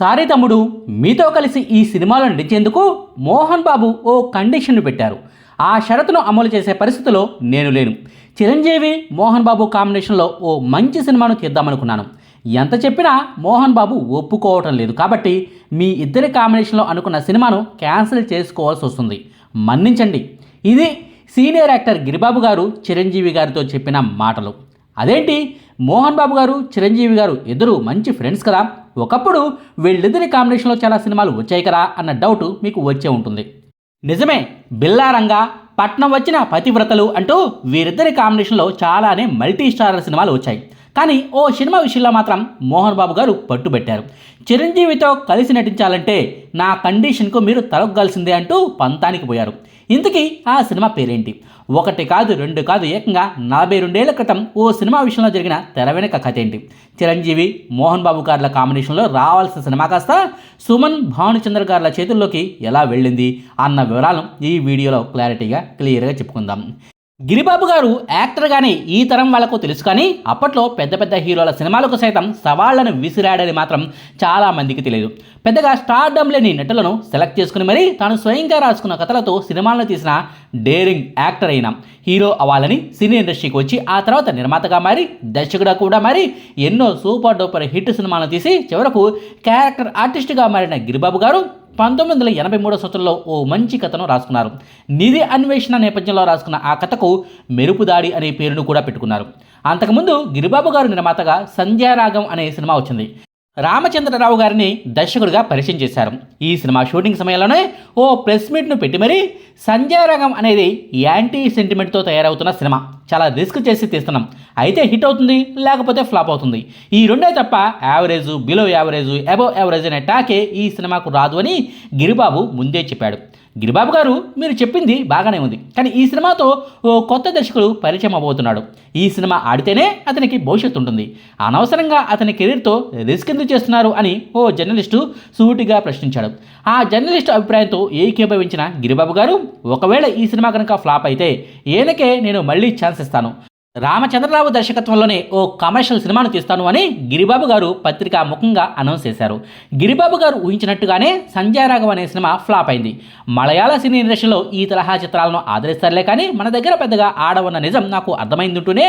Sorry తమ్ముడు మీతో కలిసి ఈ సినిమాలో నటించేందుకు మోహన్ బాబు ఓ కండిషన్ పెట్టారు. ఆ షరతును అమలు చేసే పరిస్థితిలో నేను లేను. చిరంజీవి మోహన్ బాబు కాంబినేషన్లో ఓ మంచి సినిమాను తీద్దామనుకున్నాను. ఎంత చెప్పినా మోహన్ బాబు ఒప్పుకోవటం లేదు కాబట్టి మీ ఇద్దరి కాంబినేషన్లో అనుకున్న సినిమాను క్యాన్సిల్ చేసుకోవాల్సి వస్తుంది. మన్నించండి. ఇది సీనియర్ యాక్టర్ గిరిబాబు గారు చిరంజీవి గారితో చెప్పిన మాటలు. అదేంటి? మోహన్ బాబు గారు చిరంజీవి గారు ఇద్దరు మంచి ఫ్రెండ్స్ కదా. ఒకప్పుడు వీళ్ళిద్దరి కాంబినేషన్లో చాలా సినిమాలు వచ్చాయి కదా అన్న డౌట్ మీకు వచ్చే ఉంటుంది. నిజమే బిల్లారంగా పట్నం వచ్చిన పతివ్రతలు అంటూ వీరిద్దరి కాంబినేషన్లో చాలానే మల్టీ స్టారర్ సినిమాలు వచ్చాయి. కానీ ఓ సినిమా విషయంలో మాత్రం మోహన్ బాబు గారు పట్టుబెట్టారు. చిరంజీవితో కలిసి నటించాలంటే నా కండిషన్కు మీరు తలొగ్గాల్సిందే అంటూ పంతానికి పోయారు. ఇంతకీ ఆ సినిమా పేరేంటి? ఒకటి కాదు రెండు కాదు ఏకంగా నలభై రెండేళ్ళ క్రితం ఓ సినిమా విషయంలో జరిగిన తెర వెనుక కథ ఏంటి? చిరంజీవి మోహన్ బాబు గారుల కాంబినేషన్లో రావాల్సిన సినిమా కాస్త సుమన్ భానుచంద్ర గారుల చేతుల్లోకి ఎలా వెళ్ళింది అన్న వివరాలను ఈ వీడియోలో క్లారిటీగా క్లియర్గా చెప్పుకుందాం. గిరిబాబు గారు యాక్టర్గానే ఈ తరం వాళ్ళకు తెలుసు కానీ అప్పట్లో పెద్ద పెద్ద హీరోల సినిమాలకు సైతం సవాళ్ళను విసిరాడని మాత్రం చాలా మందికి తెలియదు. పెద్దగా స్టార్డమ్ లేని నటులను సెలెక్ట్ చేసుకుని మరీ తాను స్వయంగా రాసుకున్న కథలతో సినిమాలను తీసిన డేరింగ్ యాక్టర్ అయిన హీరో అవ్వాలని సినీ ఇండస్ట్రీకి వచ్చి ఆ తర్వాత నిర్మాతగా మారి దర్శకుడా కూడా మారి ఎన్నో సూపర్ డూపర్ హిట్ సినిమాలను తీసి చివరకు క్యారెక్టర్ ఆర్టిస్ట్గా మారిన గిరిబాబు గారు పంతొమ్మిది వందల ఎనభై మూడో సంవత్సరంలో ఓ మంచి కథను రాసుకున్నారు. నిధి అన్వేషణ నేపథ్యంలో రాసుకున్న ఆ కథకు మెరుపుదాడి అనే పేరును కూడా పెట్టుకున్నారు. అంతకుముందు గిరిబాబు గారు నిర్మాతగా సంధ్యారాగం అనే సినిమా వచ్చింది. రామచంద్రరావు గారిని దర్శకుడిగా పరిచయం చేశారు. ఈ సినిమా షూటింగ్ సమయంలోనే ఓ ప్రెస్ మీట్ను పెట్టి మరీ సంధ్యారాగం అనేది యాంటీ సెంటిమెంట్తో తయారవుతున్న సినిమా. చాలా రిస్క్ చేసి తీస్తున్నాం. అయితే హిట్ అవుతుంది లేకపోతే ఫ్లాప్ అవుతుంది. ఈ రెండే తప్ప average below average above average అనే టాకే ఈ సినిమాకు రాదు అని గిరిబాబు ముందే చెప్పాడు. గిరిబాబు గారు మీరు చెప్పింది బాగానే ఉంది. కానీ ఈ సినిమాతో ఓ కొత్త దర్శకుడు పరిచయం అవ్వబోతున్నాడు ఈ సినిమా ఆడితేనే అతనికి భవిష్యత్తు ఉంటుంది. అనవసరంగా అతని కెరీర్తో రిస్క్ ఎందుకు చేస్తున్నారు అని ఓ జర్నలిస్టు సూటిగా ప్రశ్నించాడు. ఆ జర్నలిస్టు అభిప్రాయంతో ఏకీభవించిన గిరిబాబు గారు ఒకవేళ ఈ సినిమా కనుక ఫ్లాప్ అయితే ఈయనకే నేను మళ్ళీ ఛాన్స్ ఇస్తాను. రామచంద్రరావు దర్శకత్వంలోనే ఓ కమర్షియల్ సినిమాను తీస్తాను అని గిరిబాబు గారు పత్రికా ముఖంగా అనౌన్స్ చేశారు. గిరిబాబు గారు ఊహించినట్టుగానే సంజయ్ రాఘవ్ అనే సినిమా ఫ్లాప్ అయింది. మలయాళ సినీ ఇండస్ట్రీలో ఈ తరహా చిత్రాలను ఆదరిస్తారులే కానీ మన దగ్గర పెద్దగా ఆడవన్న నిజం నాకు అర్థమైందంటూనే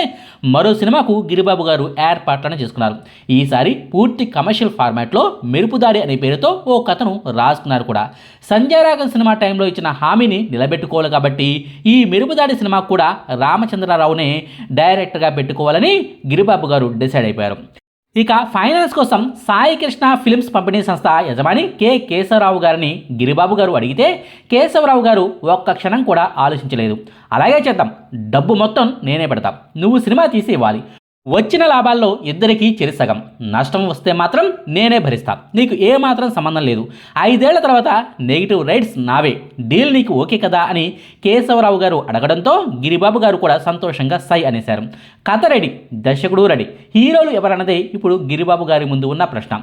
మరో సినిమాకు గిరిబాబు గారు ఏర్పాట్లను చేసుకున్నారు. ఈసారి పూర్తి కమర్షియల్ ఫార్మాట్లో మెరుపుదాడి అనే పేరుతో ఓ కథను రాసుకున్నారు కూడా. సంజయ్ రాఘవ్ సినిమా టైంలో ఇచ్చిన హామీని నిలబెట్టుకోవాలి కాబట్టి ఈ మెరుపుదాడి సినిమా కూడా రామచంద్రరావునే డైరెక్టర్గా పెట్టుకోవాలని గిరిబాబు గారు డిసైడ్ అయిపోయారు. ఇక ఫైనాన్స్ కోసం సాయి కృష్ణ ఫిల్మ్స్ పంపిణీ సంస్థ యజమాని కె కేశవరావు గారిని గిరిబాబు గారు అడిగితే కేశవరావు గారు ఒక్క క్షణం కూడా ఆలోచించలేదు. అలాగే చేద్దాం. డబ్బు మొత్తం నేనే పెడతాం. నువ్వు సినిమా తీసి ఇవ్వాలి. వచ్చిన లాభాల్లో ఇద్దరికీ చెరిసగం నష్టం వస్తే మాత్రం నేనే భరిస్తా. నీకు ఏ మాత్రం సంబంధం లేదు. ఐదేళ్ళ తర్వాత నెగిటివ్ రైట్స్ నావే. డీల్ నీకు ఓకే కదా అని కేశవరావు గారు అడగడంతో గిరిబాబు గారు కూడా సంతోషంగా సై అనేశారు. కథ రెడీ. దర్శకుడు రెడీ. హీరోలు ఎవరన్నదే ఇప్పుడు గిరిబాబు గారి ముందు ఉన్న ప్రశ్న.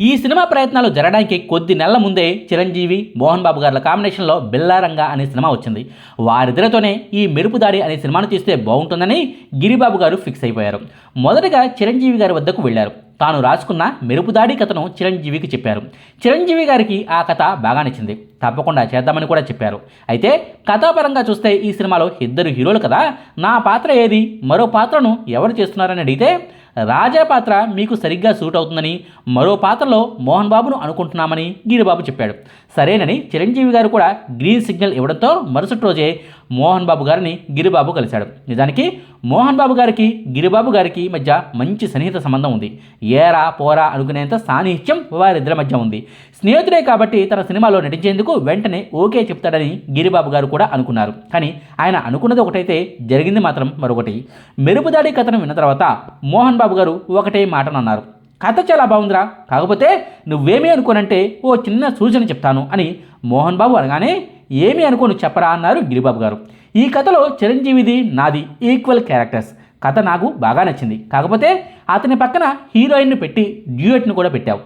ఈ సినిమా ప్రయత్నాలు జరగడానికి కొద్ది నెలల ముందే చిరంజీవి మోహన్ బాబు గారుల కాంబినేషన్లో బిల్లారంగా అనే సినిమా వచ్చింది. వారిద్దరితోనే ఈ మెరుపుదాడి అనే సినిమాను తీస్తే బాగుంటుందని గిరిబాబు గారు ఫిక్స్ అయిపోయారు. మొదటగా చిరంజీవి గారి వద్దకు వెళ్ళారు. తాను రాసుకున్న మెరుపుదాడి కథను చిరంజీవికి చెప్పారు. చిరంజీవి గారికి ఆ కథ బాగా నచ్చింది. తప్పకుండా చేద్దామని కూడా చెప్పారు. అయితే కథాపరంగా చూస్తే ఈ సినిమాలో ఇద్దరు హీరోలు కదా. నా పాత్ర ఏది? మరో పాత్రను ఎవరు చేస్తున్నారని అడిగితే రాజా పాత్ర మీకు సరిగ్గా సూట్ అవుతుందని మరో పాత్రలో మోహన్ బాబును అనుకుంటున్నామని గిరిబాబు చెప్పాడు. సరేనని చిరంజీవి గారు కూడా గ్రీన్ సిగ్నల్ ఇవ్వడంతో మరుసటి రోజే మోహన్ బాబు గారిని గిరిబాబు కలిశాడు. నిజానికి మోహన్ బాబు గారికి గిరిబాబు గారికి మధ్య మంచి సన్నిహిత సంబంధం ఉంది. ఏరా పోరా అనుకునేంత సాన్నిహిత్యం వారిద్దరి మధ్య ఉంది. స్నేహితుడే కాబట్టి తన సినిమాలో నటించేందుకు వెంటనే ఓకే చెప్తాడని గిరిబాబు గారు కూడా అనుకున్నారు. కానీ ఆయన అనుకున్నది ఒకటైతే జరిగింది మాత్రం మరొకటి. మెరుపుదాడి కథను విన్న తర్వాత మోహన్ బాబు గారు ఒకటే మాటను అన్నారు కథ చాలా బాగుందిరా. కాకపోతే నువ్వేమీ అనుకోనంటే ఓ చిన్న సూచన చెప్తాను అని మోహన్ బాబు అనగానే ఏమీ అనుకోను చెప్పరా అన్నారు గిరిబాబు గారు. ఈ కథలో చిరంజీవిది నాది ఈక్వల్ క్యారెక్టర్స్. కథ నాకు బాగా నచ్చింది. కాకపోతే అతని పక్కన హీరోయిన్ను పెట్టి డ్యూయట్ను కూడా పెట్టావు.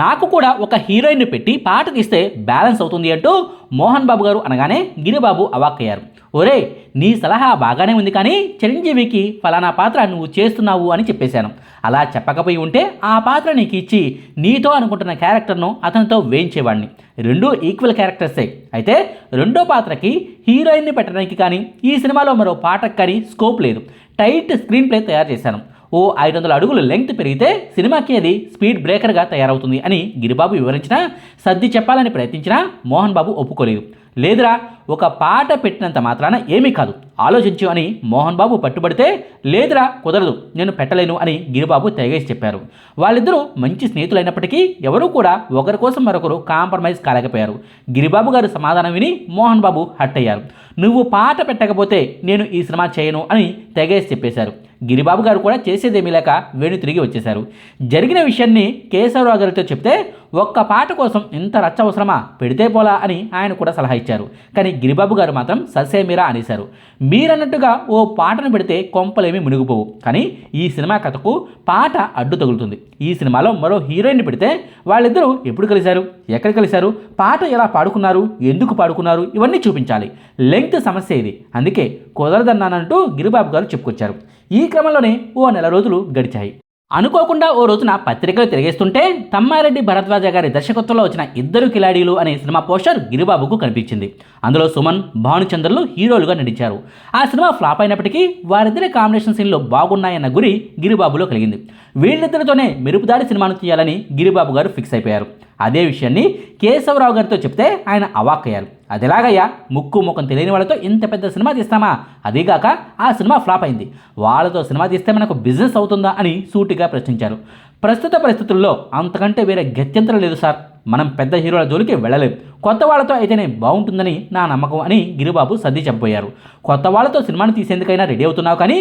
నాకు కూడా ఒక హీరోయిన్ పెట్టి పాట తీస్తే బ్యాలెన్స్ అవుతుంది అంటూ మోహన్ బాబు గారు అనగానే గిరిబాబు అవాక్కయ్యారు ఒరే నీ సలహా బాగానే ఉంది కానీ చిరంజీవికి ఫలానా పాత్ర నువ్వు చేస్తున్నావు అని చెప్పేశాను. అలా చెప్పకపోయి ఉంటే ఆ పాత్ర నీకు ఇచ్చి నీతో అనుకుంటున్న క్యారెక్టర్ను అతనితో వేయించేవాడిని రెండూ ఈక్వల్ క్యారెక్టర్సే. అయితే రెండో పాత్రకి హీరోయిన్ని పెట్టడానికి కానీ ఈ సినిమాలో మరో పాటకు కానీ స్కోప్ లేదు. టైట్ స్క్రీన్ ప్లే తయారు చేశాను. ఓ ఐదు వందల అడుగులు లెంగ్త్ పెరిగితే సినిమాకి అది స్పీడ్ బ్రేకర్గా తయారవుతుంది అని గిరిబాబు వివరించినా సర్ది చెప్పాలని ప్రయత్నించినా మోహన్ బాబు ఒప్పుకోలేదు. లేదురా ఒక పాట పెట్టినంత మాత్రాన ఏమీ కాదు. ఆలోచించు అని మోహన్ బాబు పట్టుబడితే లేదురా కుదరదు నేను పెట్టలేను అని గిరిబాబు తెగేసి చెప్పారు. వాళ్ళిద్దరూ మంచి స్నేహితులైనప్పటికీ ఎవరూ కూడా ఒకరి కోసం మరొకరు కాంప్రమైజ్ కాలేకపోయారు. గిరిబాబు గారు సమాధానం విని మోహన్ బాబు హట్ అయ్యారు. నువ్వు పాట పెట్టకపోతే నేను ఈ సినిమా చేయను అని తెగేసి చెప్పేశారు. గిరిబాబు గారు కూడా చేసేదేమీ లేక వేణు తిరిగి వచ్చేశారు. జరిగిన విషయాన్ని కేశవరావు గారితో చెప్తే ఒక్క పాట కోసం ఇంత రచ్చ అవసరమా? పెడితే పోలా అని ఆయన కూడా సలహా ఇచ్చారు. కానీ గిరిబాబు గారు మాత్రం ససేమీరా అనేశారు. మీరన్నట్టుగా ఓ పాటను పెడితే కొంపలేమి మునిగిపోవు. కానీ ఈ సినిమా కథకు పాట అడ్డు తగులుతుంది. ఈ సినిమాలో మరో హీరోయిన్ పెడితే వాళ్ళిద్దరూ ఎప్పుడు కలిశారు? ఎక్కడ కలిశారు? పాట ఎలా పాడుకున్నారు? ఎందుకు పాడుకున్నారు? ఇవన్నీ చూపించాలి. లెంగ్త్ సమస్య ఇది. అందుకే కుదరదన్నానంటూ గిరిబాబు గారు చెప్పుకొచ్చారు. ఈ క్రమంలోనే ఓ నెల రోజులు గడిచాయి. అనుకోకుండా ఓ రోజున పత్రికలు తిరిగేస్తుంటే తమ్మారెడ్డి భరద్వాజ గారి దర్శకత్వంలో వచ్చిన ఇద్దరు కిలాడీలు అనే సినిమా పోస్టర్ గిరిబాబుకు కనిపించింది. అందులో సుమన్ భానుచంద్రలు హీరోలుగా నటించారు. ఆ సినిమా ఫ్లాప్ అయినప్పటికీ వారిద్దరి కాంబినేషన్ సీన్లు బాగున్నాయన్న గురి గిరిబాబులో కలిగింది. వీళ్ళిద్దరితోనే మెరుపుదాడి సినిమాను తీయాలని గిరిబాబు గారు ఫిక్స్ అయిపోయారు. అదే విషయాన్ని కేశవరావు గారితో చెప్తే ఆయన అవాక్కయ్యారు. అది ఎలాగయ్యా? ముక్కు ముఖం తెలియని వాళ్ళతో ఇంత పెద్ద సినిమా తీస్తామా? అదీగాక ఆ సినిమా ఫ్లాప్ అయింది. వాళ్ళతో సినిమా తీస్తే మనకు బిజినెస్ అవుతుందా అని సూటిగా ప్రశ్నించారు. ప్రస్తుత పరిస్థితుల్లో అంతకంటే వేరే గత్యంతరం లేదు సార్. మనం పెద్ద హీరోల జోలికి వెళ్ళలేం. కొత్త వాళ్ళతో అయితేనే బాగుంటుందని నా నమ్మకం అని గిరిబాబు సర్ది చెప్పబోయారు కొత్త వాళ్ళతో సినిమాను తీసేందుకైనా రెడీ అవుతున్నావు కానీ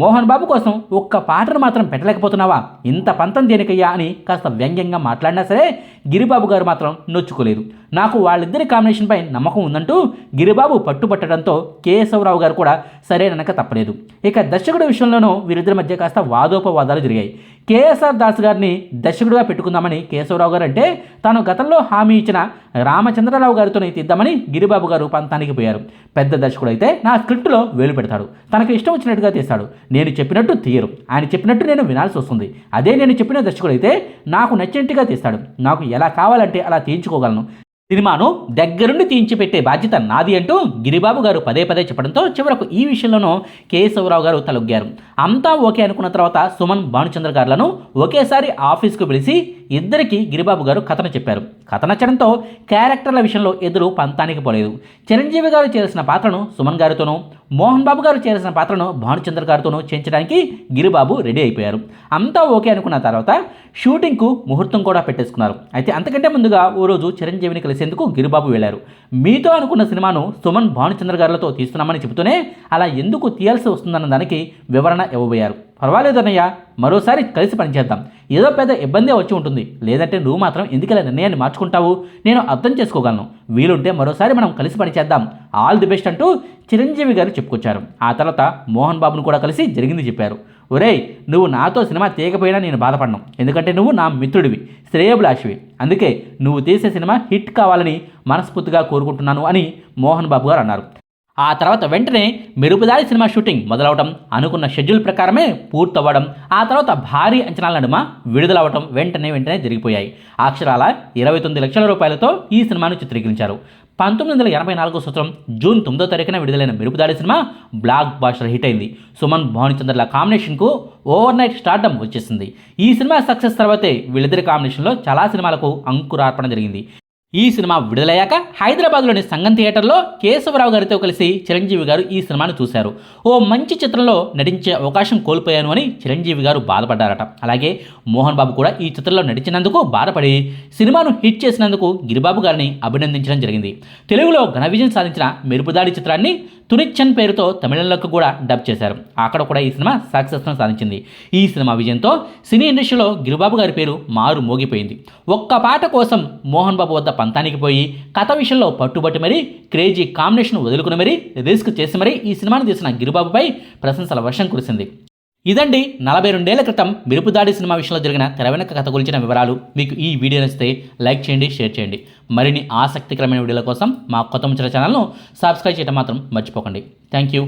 మోహన్ బాబు కోసం ఒక్క పాటను మాత్రం పెట్టలేకపోతున్నావా? ఇంత పంతం దేనికయ్యా అని కాస్త వ్యంగ్యంగా మాట్లాడినా సరే గిరిబాబు గారు మాత్రం నొచ్చుకోలేదు. నాకు వాళ్ళిద్దరి కాంబినేషన్పై నమ్మకం ఉందంటూ గిరిబాబు పట్టుబట్టడంతో కేశవరావు గారు కూడా సరేననక తప్పలేదు. ఇక దర్శకుడి విషయంలోనూ వీరిద్దరి మధ్య కాస్త వాదోపవాదాలు జరిగాయి. కేఎస్ఆర్ దాస్ గారిని దర్శకుడిగా పెట్టుకుందామని కేశవరావు గారు అంటే తాను గతంలో హామీ ఇచ్చిన చంద్రరావు గారితో అయితే తీద్దామని గిరిబాబు గారు పంతానికి పోయారు. పెద్ద దర్శకుడు అయితే నా స్క్రిప్ట్లో వేలు పెడతాడు. తనకు ఇష్టం వచ్చినట్టుగా తీస్తాడు. నేను చెప్పినట్టు తీయరు. ఆయన చెప్పినట్టు నేను వినాల్సి వస్తుంది. అదే నేను చెప్పిన దర్శకుడు అయితే నాకు నచ్చినట్టుగా తీస్తాడు. నాకు ఎలా కావాలంటే అలా తీయించుకోగలను. సినిమాను దగ్గరుండి తీయించి పెట్టే బాధ్యత నాది అంటూ గిరిబాబు గారు పదే పదే చెప్పడంతో చివరకు ఈ విషయంలోనూ కేశవరావు గారు తలొగ్గారు. అంతా ఓకే అనుకున్న తర్వాత సుమన్ భానుచంద్ర గారులను ఒకేసారి ఆఫీస్కు పిలిచి ఇద్దరికి గిరిబాబు గారు కథన చెప్పారు. కథ నచ్చడంతో క్యారెక్టర్ల విషయంలో ఎదురు పంతానికి పోలేదు. చిరంజీవి గారు చేసిన పాత్రను సుమన్ గారితోనూ మోహన్ బాబు గారు చేసిన పాత్రను భానుచంద్ర గారితోనూ చేయించడానికి గిరిబాబు రెడీ అయిపోయారు. అంతా ఓకే అనుకున్న తర్వాత షూటింగ్కు ముహూర్తం కూడా పెట్టేసుకున్నారు. అయితే అంతకంటే ముందుగా ఓ రోజు చిరంజీవిని కలిసేందుకు గిరిబాబు వెళ్ళారు. మీతో అనుకున్న సినిమాను సుమన్ భానుచంద్ర గారితో తీస్తున్నామని చెబుతూనే అలా ఎందుకు తీయాల్సి వస్తుందన్న దానికి వివరణ ఇవ్వబోయారు. పర్వాలేదు అన్నయ్య మరోసారి కలిసి పనిచేద్దాం. ఏదో పెద్ద ఇబ్బందే వచ్చి ఉంటుంది. లేదంటే నువ్వు మాత్రం ఎందుకలా నిర్ణయాన్ని మార్చుకుంటావు? నేను అర్థం చేసుకోగలను. వీలుంటే మరోసారి మనం కలిసి పనిచేద్దాం. ఆల్ ది బెస్ట్ అంటూ చిరంజీవి గారు చెప్పుకొచ్చారు. ఆ తర్వాత మోహన్ బాబును కూడా కలిసి జరిగింది చెప్పారు. ఒరేయ్ నువ్వు నాతో సినిమా తీయకపోయినా నేను బాధపడను. ఎందుకంటే నువ్వు నా మిత్రుడివి శ్రేయభిలాషివి. అందుకే నువ్వు తీసే సినిమా హిట్ కావాలని మనస్ఫూర్తిగా కోరుకుంటున్నాను అని మోహన్ బాబు గారు అన్నారు. ఆ తర్వాత వెంటనే మెరుపుదారి సినిమా షూటింగ్ మొదలవడం అనుకున్న షెడ్యూల్ ప్రకారమే పూర్తవ్వడం ఆ తర్వాత భారీ అంచనాల నడుమ విడుదలవడం వెంటనే వెంటనే జరిగిపోయాయి. అక్షరాల ఇరవై తొమ్మిది లక్షల రూపాయలతో ఈ సినిమాను చిత్రీకరించారు. పంతొమ్మిది వందల ఎనభై నాలుగో సంవత్సరం జూన్ తొమ్మిదో తారీఖున విడుదలైన మెరుపుదాడి సినిమా బ్లాక్ బాస్టర్ హిట్ అయింది. సుమన్ భానుచంద్రల కాంబినేషన్కు ఓవర్ నైట్ స్టార్టం వచ్చేసింది. ఈ సినిమా సక్సెస్ తర్వాతే వీళ్ళిద్దరి కాంబినేషన్లో చాలా సినిమాలకు అంకురార్పణ జరిగింది. ఈ సినిమా విడుదలయ్యాక హైదరాబాద్లోని సంగం థియేటర్లో కేశవరావు గారితో కలిసి చిరంజీవి గారు ఈ సినిమాను చూశారు. ఓ మంచి చిత్రంలో నటించే అవకాశం కోల్పోయాను అని చిరంజీవి గారు బాధపడ్డారట. అలాగే మోహన్ బాబు కూడా ఈ చిత్రంలో నటించినందుకు బాధపడి సినిమాను హిట్ చేసినందుకు గిరిబాబు గారిని అభినందించడం జరిగింది. తెలుగులో ఘన విజయం సాధించిన మెరుపుదాడి చిత్రాన్ని తునిచ్చన్ పేరుతో తమిళంలోకి కూడా డబ్ చేశారు. అక్కడ కూడా ఈ సినిమా సక్సెస్ను సాధించింది. ఈ సినిమా విజయంతో సినీ ఇండస్ట్రీలో గిరిబాబు గారి పేరు మారు మోగిపోయింది. ఒక్క పాట కోసం మోహన్ బాబు వద్ద పంతానికి పోయి కథ విషయంలో పట్టుబట్టి మరీ క్రేజీ కాంబినేషన్ వదులుకుని మరీ రిస్క్ చేసి మరీ ఈ సినిమాను తీసిన గిరిబాబుపై ప్రశంసల వర్షం కురిసింది. ఇదండి నలభై రెండేళ్ళ క్రితం మిరుపుదాడి సినిమా విషయంలో జరిగిన తెరవెనక కథ గురించిన వివరాలు. మీకు ఈ వీడియో నచ్చితే లైక్ చేయండి షేర్ చేయండి. మరిన్ని ఆసక్తికరమైన వీడియోల కోసం మా కొత్త ముచ్చట ఛానల్ను సబ్స్క్రైబ్ చేయడం మాత్రం మర్చిపోకండి. Thank you.